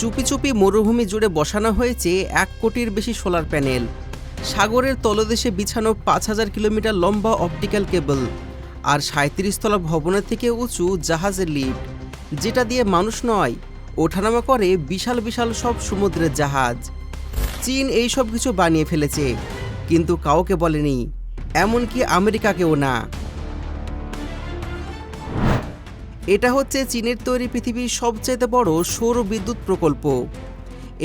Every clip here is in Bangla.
চুপি চুপি মরুভূমি জুড়ে বসানো হয়েছে এক কোটির বেশি সোলার প্যানেল। সাগরের তলদেশে বিছানো পাঁচ হাজার কিলোমিটার লম্বা অপটিক্যাল কেবল আর সাঁত্রিশ তলা ভবনের থেকে উঁচু জাহাজের লিফট। যেটা দিয়ে মানুষ নয়, ওঠানামা করে বিশাল বিশাল সব সমুদ্রের জাহাজ। চীন এই সব কিছু বানিয়ে ফেলেছে, কিন্তু কাউকে বলেনি, এমনকি আমেরিকাকেও না। এটা হচ্ছে চীনের তৈরি পৃথিবীর সবচাইতে বড় সৌর বিদ্যুৎ প্রকল্প।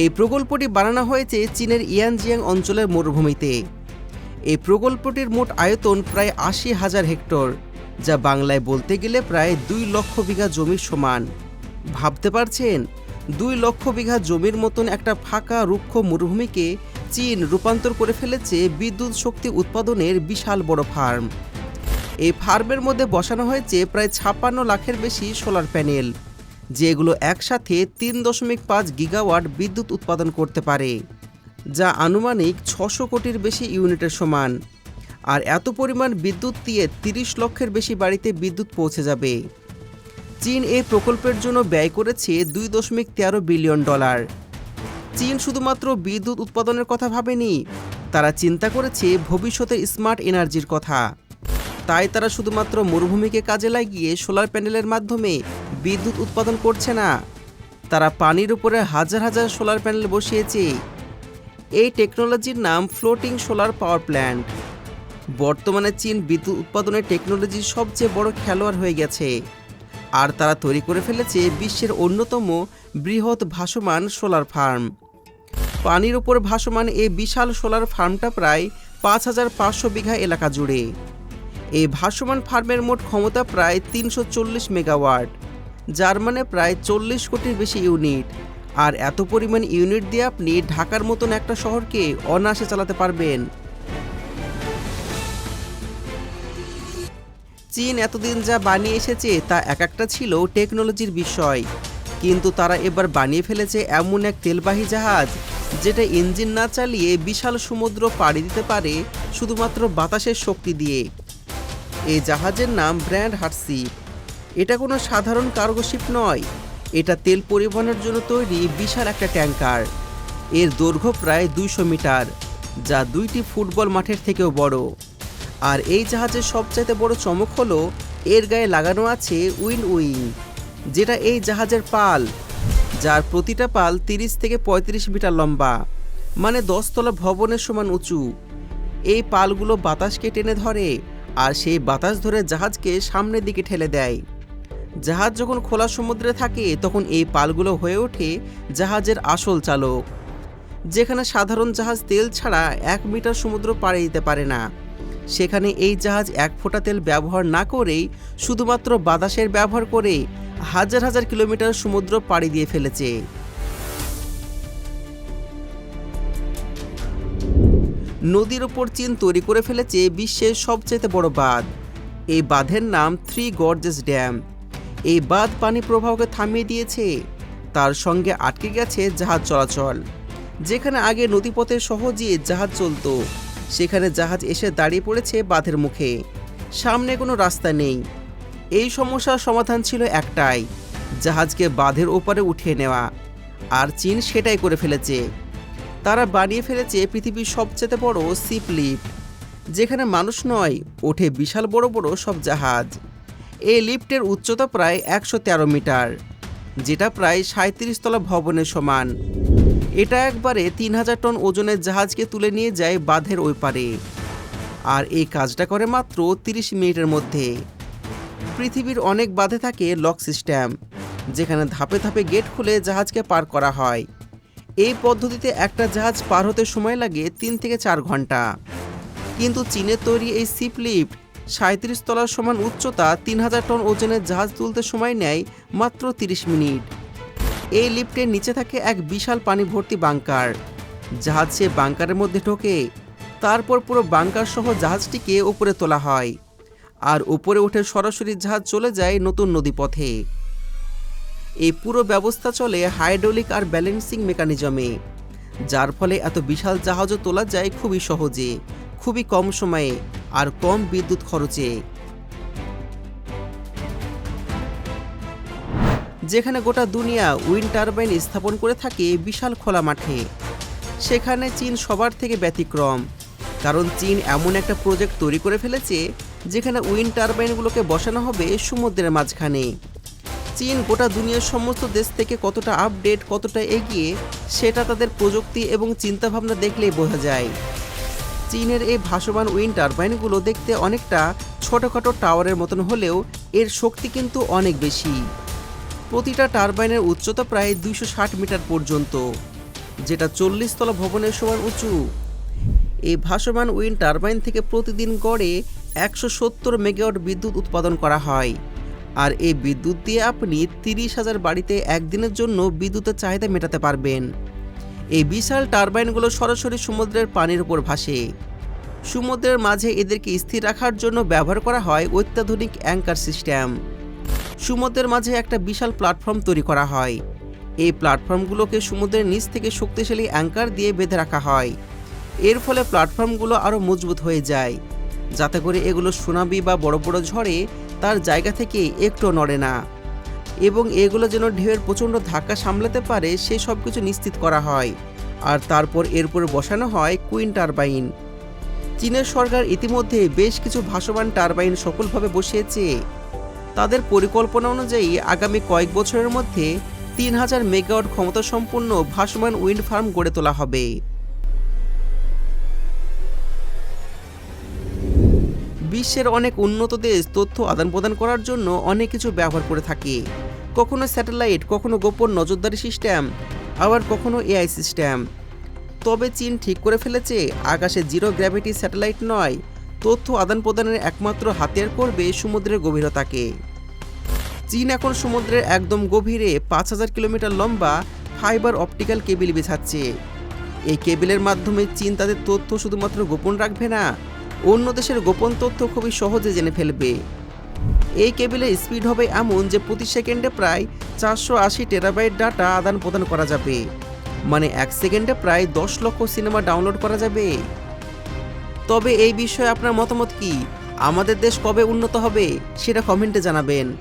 এই প্রকল্পটি বানানো হয়েছে চীনের ইয়ানজিয়াং অঞ্চলের মরুভূমিতে। এই প্রকল্পটির মোট আয়তন প্রায় আশি হাজার হেক্টর, যা বাংলায় বলতে গেলে প্রায় দুই লক্ষ বিঘা জমির সমান। ভাবতে পারছেন? দুই লক্ষ বিঘা জমির মতন একটা ফাঁকা, রুক্ষ মরুভূমিকে চীন রূপান্তর করে ফেলেছে বিদ্যুৎ শক্তি উৎপাদনের বিশাল বড় ফার্ম। এই ফার্মের মধ্যে বসানো হয়েছে প্রায় ছাপ্পান্ন লাখের বেশি সোলার প্যানেল, যেগুলো একসাথে তিন দশমিক পাঁচ গিগাওয়াট বিদ্যুৎ উৎপাদন করতে পারে, যা আনুমানিক ছশো কোটির বেশি ইউনিটের সমান। আর এত পরিমাণ বিদ্যুৎ দিয়ে তিরিশ লক্ষের বেশি বাড়িতে বিদ্যুৎ পৌঁছে যাবে। চীন এই প্রকল্পের জন্য ব্যয় করেছে দুই দশমিক তেরো বিলিয়ন ডলার। চীন শুধুমাত্র বিদ্যুৎ উৎপাদনের কথা ভাবেনি, তারা চিন্তা করেছে ভবিষ্যতে স্মার্ট এনার্জির কথা। তাই তারা শুধুমাত্র মরুভূমিকে কাজে লাগিয়ে সোলার প্যানেলের মাধ্যমে বিদ্যুৎ উৎপাদন করছে না। তারা পানির উপরে হাজার হাজার সোলার প্যানেল বসিয়েছে। এই টেকনোলজির নাম ফ্লোটিং সোলার পাওয়ার প্ল্যান্ট। বর্তমানে চীন বিদ্যুৎ উৎপাদনের টেকনোলজির সবচেয়ে বড় খেলোয়াড় হয়ে গেছে। আর তারা তৈরি করে ফেলেছে বিশ্বের অন্যতম বৃহৎ ভাসমান সোলার ফার্ম। পানির উপর ভাসমান এই বিশাল সোলার ফার্মটা প্রায় পাঁচ হাজার পাঁচশো বিঘা এলাকা জুড়ে। এই ভাসমান ফার্মের মোট ক্ষমতা প্রায় তিনশো চল্লিশ মেগাওয়াট, যার মানে প্রায় চল্লিশ কোটির বেশি ইউনিট। আর এত পরিমাণ ইউনিট দিয়ে আপনি ঢাকার মতন একটা শহরকে অনায়াসে চালাতে পারবেন। চীন এতদিন যা বানিয়ে এসেছে তা এক একটা ছিল টেকনোলজির বিষয়। কিন্তু তারা এবার বানিয়ে ফেলেছে এমন এক তেলবাহী জাহাজ, যেটা ইঞ্জিন না চালিয়ে বিশাল সমুদ্র পাড়ি দিতে পারে শুধুমাত্র বাতাসের শক্তি দিয়ে। এই জাহাজের নাম ব্র্যান্ড হার্সিপ এটা কোনো সাধারণ কার্গোশিপ নয়। এটা তেল পরিবহনের জন্য তৈরি বিশাল একটা ট্যাঙ্কার। এর দৈর্ঘ্য প্রায় দুইশো মিটার, যা দুইটি ফুটবল মাঠের থেকেও বড়। আর এই জাহাজের সবচাইতে বড় চমক হলো, এর গায়ে লাগানো আছে উইন উইং, যেটা এই জাহাজের পাল, যার প্রতিটা পাল তিরিশ থেকে পঁয়ত্রিশ মিটার লম্বা মানে দশতলা ভবনের সমান উঁচু। এই পালগুলো বাতাসকে টেনে ধরে আর সেই বাতাস ধরে জাহাজকে সামনের দিকে ঠেলে দেয়। জাহাজ যখন খোলা সমুদ্রে থাকে, তখন এই পালগুলো হয়ে ওঠে জাহাজের আসল চালক, যেখানে সাধারণ জাহাজ তেল ছাড়া এক মিটার সমুদ্র পাড়ে দিতে পারে না। সেখানে এই জাহাজ এক ফোঁটা তেল ব্যবহার না করেই শুধুমাত্র বাতাসের ব্যবহার করে হাজার হাজার কিলোমিটার সমুদ্র পাড়ি দিয়ে ফেলেছে। নদীর ওপর চীন তৈরি করে ফেলেছে বিশ্বের সবচেয়ে বড় বাঁধ। এই বাঁধের নাম থ্রি গর্জেস ড্যাম। এই বাঁধ পানি প্রবাহকে থামিয়ে দিয়েছে। তার সঙ্গে আটকে গেছে জাহাজ চলাচল। যেখানে আগে নদীপথে সহজে জাহাজ চলতো, সেখানে জাহাজ এসে দাঁড়িয়ে পড়েছে বাঁধের মুখে। সামনে কোনো রাস্তা নেই। এই সমস্যার সমাধান ছিল একটাই, জাহাজকে বাঁধের ওপারে উঠিয়ে নেওয়া। আর চীন সেটাই করে ফেলেছে। তারা বানিয়ে ফেলেছে পৃথিবীর সবচেয়ে বড় সিপ লিফট যেখানে মানুষ নয়, ওঠে বিশাল বড় বড় সব জাহাজ। এই লিফটের উচ্চতা প্রায় একশো তেরো মিটার, যেটা প্রায় সাঁত্রিশ তলা ভবনের সমান। এটা একবারে তিন হাজার টন ওজনের জাহাজকে তুলে নিয়ে যায় বাঁধের ওই পারে। আর এই কাজটা করে মাত্র তিরিশ মিনিটের মধ্যে। পৃথিবীর অনেক বাঁধে থাকে লক সিস্টেম, যেখানে ধাপে ধাপে গেট খুলে জাহাজকে পার করা হয়। এই পদ্ধতিতে একটা জাহাজ পার হতে সময় লাগে তিন থেকে চার ঘণ্টা। কিন্তু চীনের তৈরি এই সিপ লিফট সাঁত্রিশ তলার সমান উচ্চতা তিন হাজার টন ওজনের জাহাজ তুলতে সময় নেয় মাত্র তিরিশ মিনিট। এই লিফটের নিচে থাকে এক বিশাল পানি ভর্তি বাংকার। জাহাজ সে বাংকারের মধ্যে ঢোকে। তারপর পুরো বাংকার সহ জাহাজটিকে উপরে তোলা হয়। আর উপরে উঠে সরাসরি জাহাজ চলে যায় নতুন নদীপথে। এই পুরো ব্যবস্থা চলে হাইড্রোলিক আর ব্যালেন্সিং মেকানিজমে, যার ফলে এত বিশাল জাহাজও তোলা যায় খুবই সহজে, খুবই কম সময়ে আর কম বিদ্যুৎ খরচে। যেখানে গোটা দুনিয়া উইন্ড টারবাইন স্থাপন করে থাকে বিশাল খোলা মাঠে, সেখানে চীন সবার থেকে ব্যতিক্রম, কারণ চীন এমন একটা প্রজেক্ট তৈরি করে ফেলেছে, যেখানে উইন্ড টারবাইনগুলোকে বসানো হবে সমুদ্রের মাঝখানে। চীন গোটা দুনিয়ার সমস্ত দেশ থেকে কতটা আপডেট কতটা এগিয়ে, সেটা তাদের প্রযুক্তি এবং চিন্তাভাবনা দেখলেই বোঝা যায়। চীনের এই ভাসমান উইন্ড টারবাইনগুলো দেখতে অনেকটা ছোটোখাটো টাওয়ারের মতন হলেও এর শক্তি কিন্তু অনেক বেশি। প্রতিটা টারবাইনের উচ্চতা প্রায় দুইশো ষাট মিটার পর্যন্ত, যেটা চল্লিশ তলা ভবনের সমান উঁচু। এই ভাসমান উইন্ড টারবাইন থেকে প্রতিদিন গড়ে একশো সত্তর মেগাওয়াট বিদ্যুৎ উৎপাদন করা হয়। আর এই বিদ্যুৎ দিয়ে আপনি তিরিশ হাজার বাড়িতে একদিনের জন্য বিদ্যুতের চাহিদা মেটাতে পারবেন। এই বিশাল টারবাইনগুলো সরাসরি সমুদ্রের পানির উপর ভাসে। সমুদ্রের মাঝে এদেরকে স্থির রাখার জন্য ব্যবহার করা হয় অত্যাধুনিক অ্যাঙ্কার সিস্টেম। সমুদ্রের মাঝে একটা বিশাল প্ল্যাটফর্ম তৈরি করা হয়। এই প্ল্যাটফর্মগুলোকে সমুদ্রের নিচ থেকে শক্তিশালী অ্যাঙ্কার দিয়ে বেঁধে রাখা হয়। এর ফলে প্ল্যাটফর্মগুলো আরও মজবুত হয়ে যায়। যাতে করে এগুলো সুনামি বা বড় বড় ঝড়ে তার জায়গা থেকে একটু নড়ে না। এবং এগুলো যেন ঢেউয়ের প্রচণ্ড ধাক্কা সামলাতে পারে সে সব কিছু নিশ্চিত করা হয়। আর তারপর এর উপরে বসানো হয় কুইন টারবাইন। চীনের সরকার ইতিমধ্যে বেশ কিছু ভাসমান টারবাইন সফলভাবে বসিয়েছে। তাদের পরিকল্পনা অনুযায়ী আগামী কয়েক বছরের মধ্যে তিন হাজার মেগাওয়াট ক্ষমতাসম্পন্ন ভাসমান উইন্ড ফার্ম গড়ে তোলা হবে। বিশ্বের অনেক উন্নত দেশ তথ্য আদান প্রদান করার জন্য অনেক কিছু ব্যবহার করে থাকে। কখনো স্যাটেলাইট, কখনো গোপন নজরদারি সিস্টেম, আবার কখনো এআই সিস্টেম। তবে চীন ঠিক করে ফেলেছে, আকাশে জিরো গ্র্যাভিটি স্যাটেলাইট নয়, তথ্য আদান প্রদানের একমাত্র হাতিয়ার করবে সমুদ্রের গভীরতাকে। চীন এখন সমুদ্রের একদম গভীরে পাঁচ হাজার কিলোমিটার লম্বা ফাইবার অপটিক্যাল কেবিল বিছাচ্ছে। এই কেবিলের মাধ্যমে চীন তাদের তথ্য শুধুমাত্র গোপন রাখবে না অন্য দেশের গোপন তথ্য খুবই সহজে জেনে ফেলবে। এই কেবিলের স্পিড হবে এমন যে প্রতি সেকেন্ডে প্রায় চারশো আশি টেরাবাইট ডাটা আদান প্রদান করা যাবে। মানে এক সেকেন্ডে প্রায় দশ লক্ষ সিনেমা ডাউনলোড করা যাবে। তবে এই বিষয়ে আপনার মতামত কি? আমাদের দেশ কবে উন্নত হবে সেটা কমেন্টে জানাবেন।